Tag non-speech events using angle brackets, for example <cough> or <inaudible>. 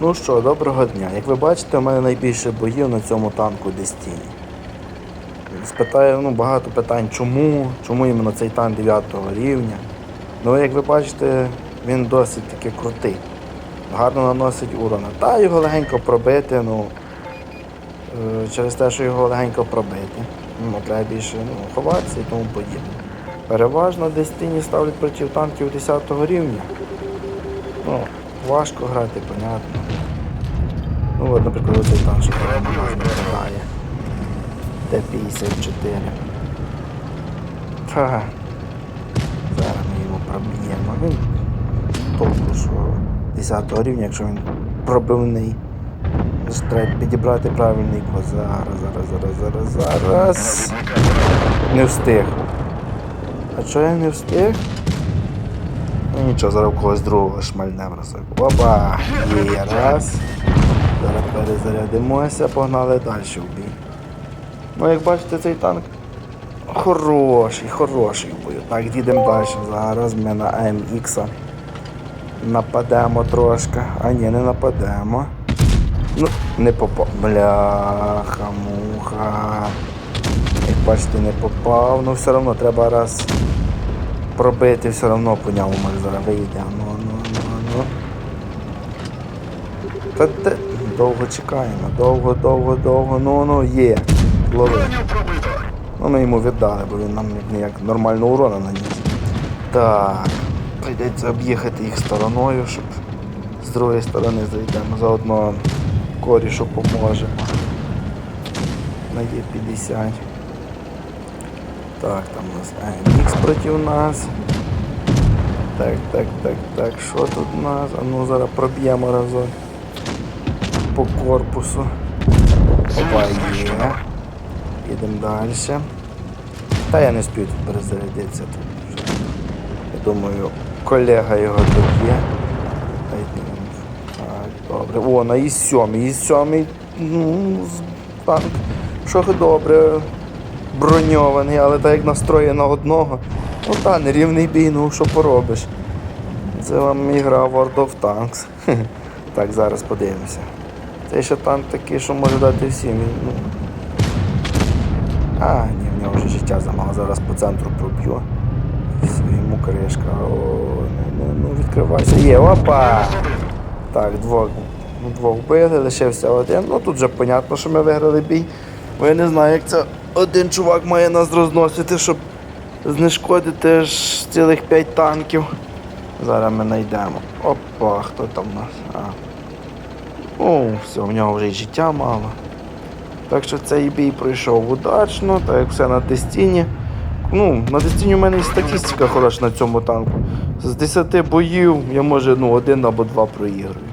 Ну що, доброго дня. Як ви бачите, у мене найбільше боїв на цьому танку Destiny. Спитаю, ну, багато питань, чому, чому іменно цей танк 9 рівня. Ну, як ви бачите, він досить таки крутий. Гарно наносить урона. Та його легенько пробити, ну, е, через те, що його легенько пробити. Ну, треба більше ну, ховатися і тому подібне. Переважно Destiny ставлять проти танків 10 рівня. Ну, важко грати, понятно. Ну от, наприклад, оцей у нас виглядає. Т-54. Та. Зараз ми його проб'ємо. Він толку, що 10 рівня, якщо він пробивний. Треба підібрати правильний код. Зараз, зараз, зараз, зараз, зараз. Не встиг. А чого я не встиг? Ну нічого, зараз когось другого шмальне в разок. Опа! Є раз. Зараз перезарядимося, погнали далі в бій. Ну, як бачите, цей танк хороший, хороший бою. Так, їдемо далі. Зараз ми на AMX нападемо трошки. А ні, не нападемо. Ну, не попав. Бляха, муха. Як бачите, не попав. Ну все одно треба раз пробити, все одно по ньому може зараз вийде. Ну, ну, ну, ну. Та де? Довго чекаємо, довго, довго, довго, ну ну є. Лови. Ну ми йому віддали, бо він нам ніяк нормально урона наніс. Так. Прийдеться об'їхати їх стороною, щоб з другої сторони зайдемо. Заодно корішу поможемо. На Є50. Так, там у нас AMX проти нас. Так, так, так, так, що тут у нас? А ну зараз проб'ємо разок по корпусу. Опа, є. Їдемо далі. Та я не спію тут перезарядитися. Тут. Я думаю, колега його тут є. Так, добре. О, на і сьомий. І сьомий. Ну, танк. Що добре. Броньований, але так як настроє на одного. Ну та, нерівний бій, ну що поробиш. Це вам ігра World of Tanks. <laughs> Так, зараз подивимося. Це ще танк такий, що може дати всім. Ну... А, ні, в нього вже життя замало, зараз по центру проб'ю. Йому кришка. О, ну, ну, відкривайся. Є, опа! Так, двох, ну, двох вбили, лишився один. Ну тут вже понятно, що ми виграли бій. Бо я не знаю, як це один чувак має нас розносити, щоб знешкодити аж цілих 5 танків. Зараз ми знайдемо. Опа, хто там у нас? А. О, все, в нього вже й життя мало. Так що цей бій пройшов удачно, так як все на Дестіні. Ну, на Дестіні у мене і статистика хороша на цьому танку. З 10 боїв я може ну, один або два проігрую.